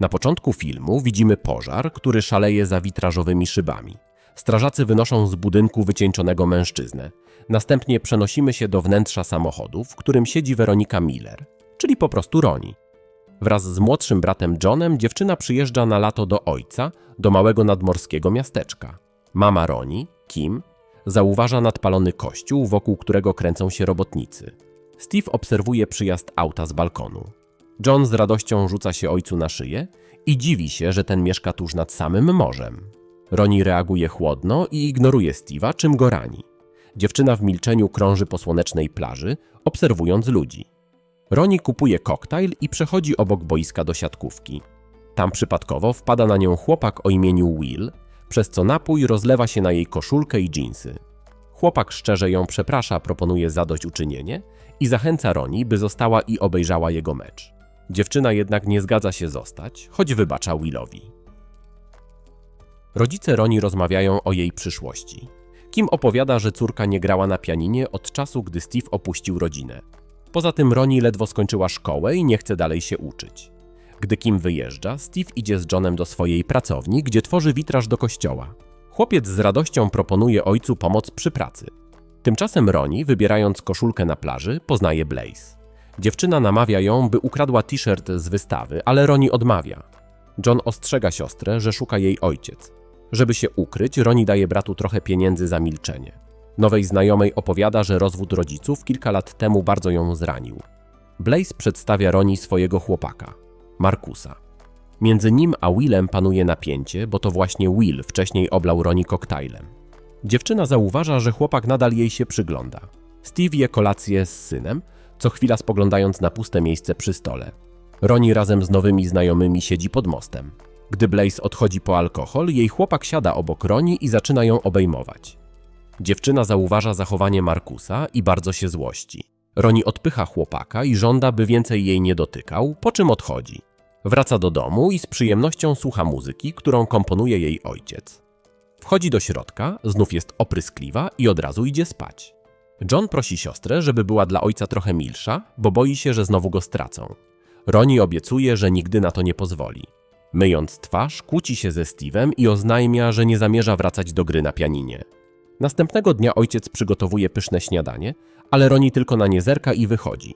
Na początku filmu widzimy pożar, który szaleje za witrażowymi szybami. Strażacy wynoszą z budynku wycieńczonego mężczyznę. Następnie przenosimy się do wnętrza samochodu, w którym siedzi Weronika Miller, czyli po prostu Roni. Wraz z młodszym bratem Johnem dziewczyna przyjeżdża na lato do ojca, do małego nadmorskiego miasteczka. Mama Roni, Kim, zauważa nadpalony kościół, wokół którego kręcą się robotnicy. Steve obserwuje przyjazd auta z balkonu. John z radością rzuca się ojcu na szyję i dziwi się, że ten mieszka tuż nad samym morzem. Roni reaguje chłodno i ignoruje Steve'a, czym go rani. Dziewczyna w milczeniu krąży po słonecznej plaży, obserwując ludzi. Roni kupuje koktajl i przechodzi obok boiska do siatkówki. Tam przypadkowo wpada na nią chłopak o imieniu Will, przez co napój rozlewa się na jej koszulkę i dżinsy. Chłopak szczerze ją przeprasza, proponuje zadośćuczynienie i zachęca Roni, by została i obejrzała jego mecz. Dziewczyna jednak nie zgadza się zostać, choć wybacza Willowi. Rodzice Roni rozmawiają o jej przyszłości. Kim opowiada, że córka nie grała na pianinie od czasu, gdy Steve opuścił rodzinę. Poza tym Roni ledwo skończyła szkołę i nie chce dalej się uczyć. Gdy Kim wyjeżdża, Steve idzie z Johnem do swojej pracowni, gdzie tworzy witraż do kościoła. Chłopiec z radością proponuje ojcu pomoc przy pracy. Tymczasem Roni, wybierając koszulkę na plaży, poznaje Blaze. Dziewczyna namawia ją, by ukradła t-shirt z wystawy, ale Roni odmawia. John ostrzega siostrę, że szuka jej ojciec. Żeby się ukryć, Roni daje bratu trochę pieniędzy za milczenie. Nowej znajomej opowiada, że rozwód rodziców kilka lat temu bardzo ją zranił. Blaze przedstawia Roni swojego chłopaka, Markusa. Między nim a Willem panuje napięcie, bo to właśnie Will wcześniej oblał Roni koktajlem. Dziewczyna zauważa, że chłopak nadal jej się przygląda. Steve je kolację z synem, co chwila spoglądając na puste miejsce przy stole. Roni razem z nowymi znajomymi siedzi pod mostem. Gdy Blaze odchodzi po alkohol, jej chłopak siada obok Roni i zaczyna ją obejmować. Dziewczyna zauważa zachowanie Markusa i bardzo się złości. Roni odpycha chłopaka i żąda, by więcej jej nie dotykał, po czym odchodzi. Wraca do domu i z przyjemnością słucha muzyki, którą komponuje jej ojciec. Wchodzi do środka, znów jest opryskliwa i od razu idzie spać. John prosi siostrę, żeby była dla ojca trochę milsza, bo boi się, że znowu go stracą. Roni obiecuje, że nigdy na to nie pozwoli. Myjąc twarz, kłóci się ze Steve'em i oznajmia, że nie zamierza wracać do gry na pianinie. Następnego dnia ojciec przygotowuje pyszne śniadanie, ale Roni tylko na nie zerka i wychodzi.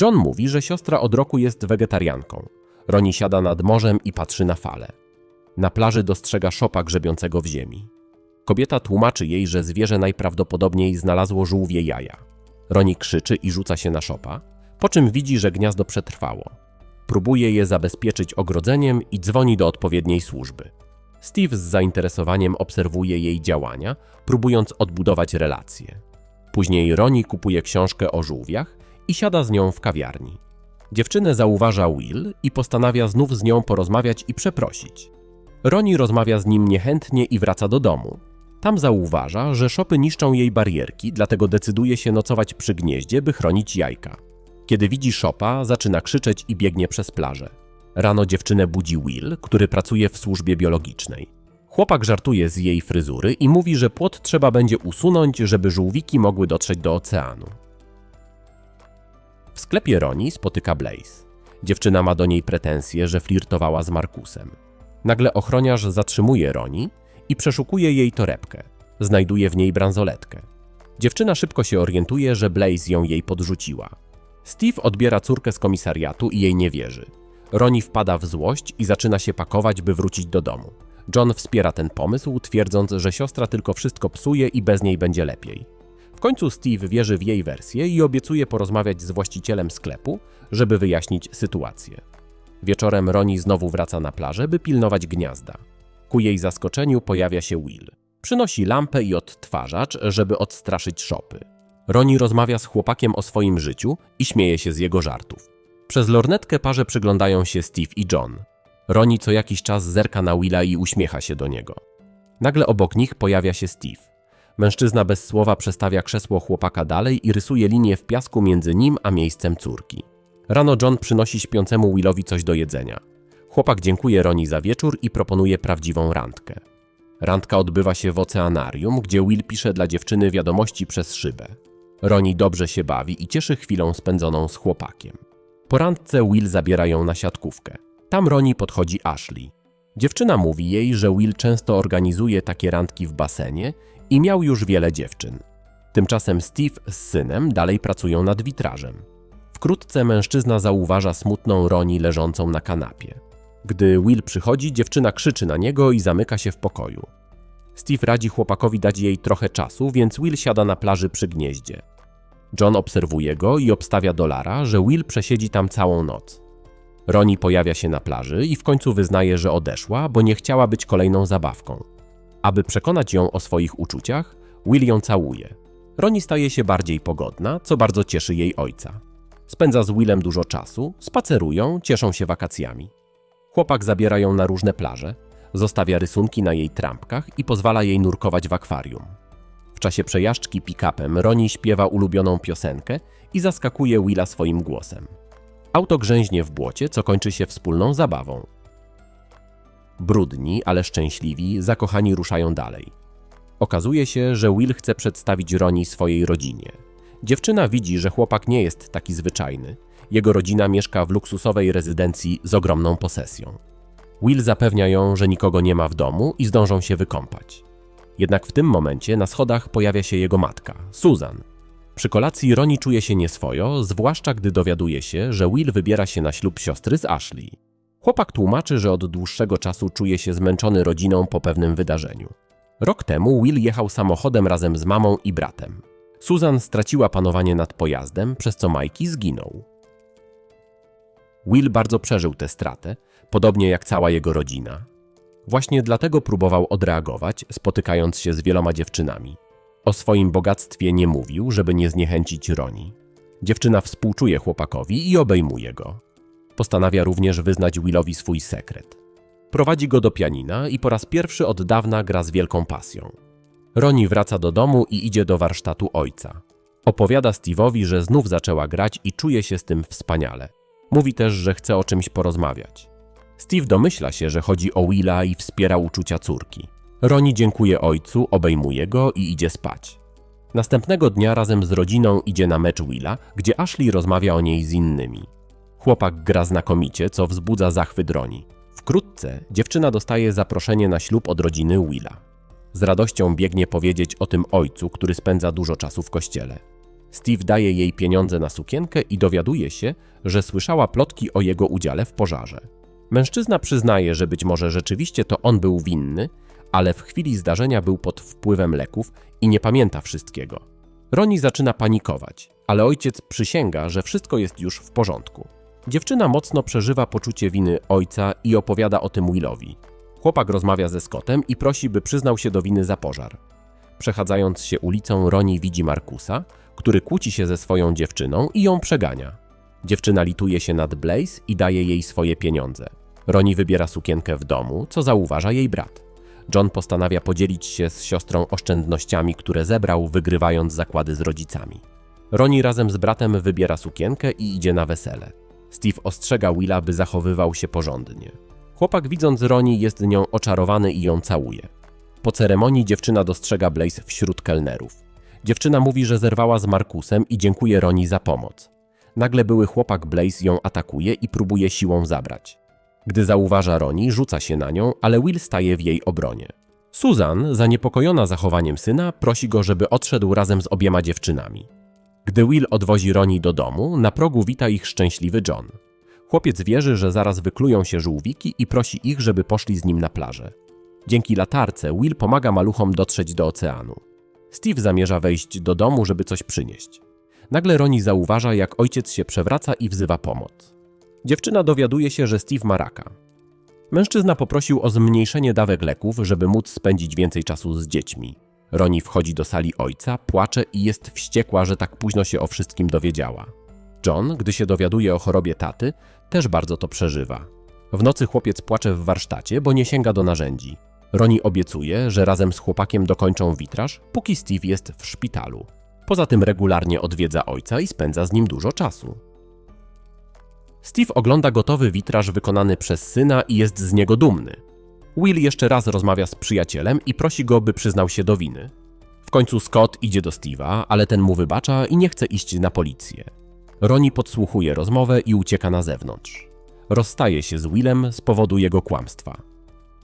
John mówi, że siostra od roku jest wegetarianką. Roni siada nad morzem i patrzy na fale. Na plaży dostrzega szopa grzebiącego w ziemi. Kobieta tłumaczy jej, że zwierzę najprawdopodobniej znalazło żółwie jaja. Roni krzyczy i rzuca się na szopa, po czym widzi, że gniazdo przetrwało. Próbuje je zabezpieczyć ogrodzeniem i dzwoni do odpowiedniej służby. Steve z zainteresowaniem obserwuje jej działania, próbując odbudować relacje. Później Roni kupuje książkę o żółwiach i siada z nią w kawiarni. Dziewczynę zauważa Will i postanawia znów z nią porozmawiać i przeprosić. Roni rozmawia z nim niechętnie i wraca do domu. Tam zauważa, że szopy niszczą jej barierki, dlatego decyduje się nocować przy gnieździe, by chronić jajka. Kiedy widzi szopa, zaczyna krzyczeć i biegnie przez plażę. Rano dziewczynę budzi Will, który pracuje w służbie biologicznej. Chłopak żartuje z jej fryzury i mówi, że płot trzeba będzie usunąć, żeby żółwiki mogły dotrzeć do oceanu. W sklepie Roni spotyka Blaze. Dziewczyna ma do niej pretensje, że flirtowała z Markusem. Nagle ochroniarz zatrzymuje Roni i przeszukuje jej torebkę. Znajduje w niej bransoletkę. Dziewczyna szybko się orientuje, że Blaze ją jej podrzuciła. Steve odbiera córkę z komisariatu i jej nie wierzy. Roni wpada w złość i zaczyna się pakować, by wrócić do domu. John wspiera ten pomysł, twierdząc, że siostra tylko wszystko psuje i bez niej będzie lepiej. W końcu Steve wierzy w jej wersję i obiecuje porozmawiać z właścicielem sklepu, żeby wyjaśnić sytuację. Wieczorem Roni znowu wraca na plażę, by pilnować gniazda. Ku jej zaskoczeniu pojawia się Will. Przynosi lampę i odtwarzacz, żeby odstraszyć szopy. Roni rozmawia z chłopakiem o swoim życiu i śmieje się z jego żartów. Przez lornetkę parze przyglądają się Steve i John. Roni co jakiś czas zerka na Willa i uśmiecha się do niego. Nagle obok nich pojawia się Steve. Mężczyzna bez słowa przestawia krzesło chłopaka dalej i rysuje linię w piasku między nim a miejscem córki. Rano John przynosi śpiącemu Willowi coś do jedzenia. Chłopak dziękuje Roni za wieczór i proponuje prawdziwą randkę. Randka odbywa się w oceanarium, gdzie Will pisze dla dziewczyny wiadomości przez szybę. Roni dobrze się bawi i cieszy chwilą spędzoną z chłopakiem. Po randce Will zabiera ją na siatkówkę. Tam Roni podchodzi Ashley. Dziewczyna mówi jej, że Will często organizuje takie randki w basenie i miał już wiele dziewczyn. Tymczasem Steve z synem dalej pracują nad witrażem. Wkrótce mężczyzna zauważa smutną Roni leżącą na kanapie. Gdy Will przychodzi, dziewczyna krzyczy na niego i zamyka się w pokoju. Steve radzi chłopakowi dać jej trochę czasu, więc Will siada na plaży przy gnieździe. John obserwuje go i obstawia dolara, że Will przesiedzi tam całą noc. Roni pojawia się na plaży i w końcu wyznaje, że odeszła, bo nie chciała być kolejną zabawką. Aby przekonać ją o swoich uczuciach, Will ją całuje. Roni staje się bardziej pogodna, co bardzo cieszy jej ojca. Spędza z Willem dużo czasu, spacerują, cieszą się wakacjami. Chłopak zabiera ją na różne plaże, zostawia rysunki na jej trampkach i pozwala jej nurkować w akwarium. W czasie przejażdżki pick-upem Roni śpiewa ulubioną piosenkę i zaskakuje Willa swoim głosem. Auto grzęźnie w błocie, co kończy się wspólną zabawą. Brudni, ale szczęśliwi, zakochani ruszają dalej. Okazuje się, że Will chce przedstawić Roni swojej rodzinie. Dziewczyna widzi, że chłopak nie jest taki zwyczajny. Jego rodzina mieszka w luksusowej rezydencji z ogromną posesją. Will zapewnia ją, że nikogo nie ma w domu i zdążą się wykąpać. Jednak w tym momencie na schodach pojawia się jego matka, Susan. Przy kolacji Roni czuje się nieswojo, zwłaszcza gdy dowiaduje się, że Will wybiera się na ślub siostry z Ashley. Chłopak tłumaczy, że od dłuższego czasu czuje się zmęczony rodziną po pewnym wydarzeniu. Rok temu Will jechał samochodem razem z mamą i bratem. Susan straciła panowanie nad pojazdem, przez co Mikey zginął. Will bardzo przeżył tę stratę, podobnie jak cała jego rodzina. Właśnie dlatego próbował odreagować, spotykając się z wieloma dziewczynami. O swoim bogactwie nie mówił, żeby nie zniechęcić Roni. Dziewczyna współczuje chłopakowi i obejmuje go. Postanawia również wyznać Willowi swój sekret. Prowadzi go do pianina i po raz pierwszy od dawna gra z wielką pasją. Roni wraca do domu i idzie do warsztatu ojca. Opowiada Steve'owi, że znów zaczęła grać i czuje się z tym wspaniale. Mówi też, że chce o czymś porozmawiać. Steve domyśla się, że chodzi o Willa i wspiera uczucia córki. Roni dziękuje ojcu, obejmuje go i idzie spać. Następnego dnia razem z rodziną idzie na mecz Willa, gdzie Ashley rozmawia o niej z innymi. Chłopak gra znakomicie, co wzbudza zachwyt Roni. Wkrótce dziewczyna dostaje zaproszenie na ślub od rodziny Willa. Z radością biegnie powiedzieć o tym ojcu, który spędza dużo czasu w kościele. Steve daje jej pieniądze na sukienkę i dowiaduje się, że słyszała plotki o jego udziale w pożarze. Mężczyzna przyznaje, że być może rzeczywiście to on był winny, ale w chwili zdarzenia był pod wpływem leków i nie pamięta wszystkiego. Roni zaczyna panikować, ale ojciec przysięga, że wszystko jest już w porządku. Dziewczyna mocno przeżywa poczucie winy ojca i opowiada o tym Willowi. Chłopak rozmawia ze Scottem i prosi, by przyznał się do winy za pożar. Przechadzając się ulicą, Roni widzi Markusa, który kłóci się ze swoją dziewczyną i ją przegania. Dziewczyna lituje się nad Blaze i daje jej swoje pieniądze. Roni wybiera sukienkę w domu, co zauważa jej brat. John postanawia podzielić się z siostrą oszczędnościami, które zebrał, wygrywając zakłady z rodzicami. Roni razem z bratem wybiera sukienkę i idzie na wesele. Steve ostrzega Willa, by zachowywał się porządnie. Chłopak widząc Roni jest nią oczarowany i ją całuje. Po ceremonii dziewczyna dostrzega Blaze wśród kelnerów. Dziewczyna mówi, że zerwała z Markusem i dziękuje Roni za pomoc. Nagle były chłopak Blaze ją atakuje i próbuje siłą zabrać. Gdy zauważa Roni, rzuca się na nią, ale Will staje w jej obronie. Susan, zaniepokojona zachowaniem syna, prosi go, żeby odszedł razem z obiema dziewczynami. Gdy Will odwozi Roni do domu, na progu wita ich szczęśliwy John. Chłopiec wierzy, że zaraz wyklują się żółwiki i prosi ich, żeby poszli z nim na plażę. Dzięki latarce Will pomaga maluchom dotrzeć do oceanu. Steve zamierza wejść do domu, żeby coś przynieść. Nagle Roni zauważa, jak ojciec się przewraca i wzywa pomoc. Dziewczyna dowiaduje się, że Steve ma raka. Mężczyzna poprosił o zmniejszenie dawek leków, żeby móc spędzić więcej czasu z dziećmi. Roni wchodzi do sali ojca, płacze i jest wściekła, że tak późno się o wszystkim dowiedziała. John, gdy się dowiaduje o chorobie taty, też bardzo to przeżywa. W nocy chłopiec płacze w warsztacie, bo nie sięga do narzędzi. Roni obiecuje, że razem z chłopakiem dokończą witraż, póki Steve jest w szpitalu. Poza tym regularnie odwiedza ojca i spędza z nim dużo czasu. Steve ogląda gotowy witraż wykonany przez syna i jest z niego dumny. Will jeszcze raz rozmawia z przyjacielem i prosi go, by przyznał się do winy. W końcu Scott idzie do Steve'a, ale ten mu wybacza i nie chce iść na policję. Roni podsłuchuje rozmowę i ucieka na zewnątrz. Rozstaje się z Willem z powodu jego kłamstwa.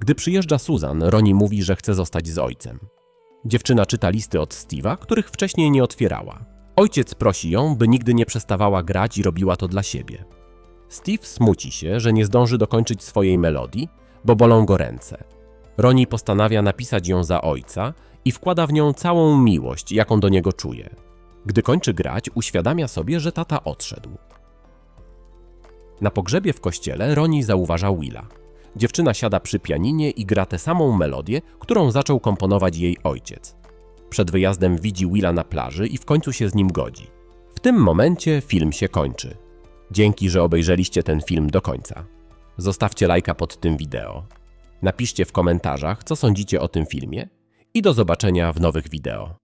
Gdy przyjeżdża Susan, Roni mówi, że chce zostać z ojcem. Dziewczyna czyta listy od Steve'a, których wcześniej nie otwierała. Ojciec prosi ją, by nigdy nie przestawała grać i robiła to dla siebie. Steve smuci się, że nie zdąży dokończyć swojej melodii, bo bolą go ręce. Roni postanawia napisać ją za ojca i wkłada w nią całą miłość, jaką do niego czuje. Gdy kończy grać, uświadamia sobie, że tata odszedł. Na pogrzebie w kościele Roni zauważa Willa. Dziewczyna siada przy pianinie i gra tę samą melodię, którą zaczął komponować jej ojciec. Przed wyjazdem widzi Willa na plaży i w końcu się z nim godzi. W tym momencie film się kończy. Dzięki, że obejrzeliście ten film do końca. Zostawcie lajka pod tym wideo. Napiszcie w komentarzach, co sądzicie o tym filmie i do zobaczenia w nowych wideo.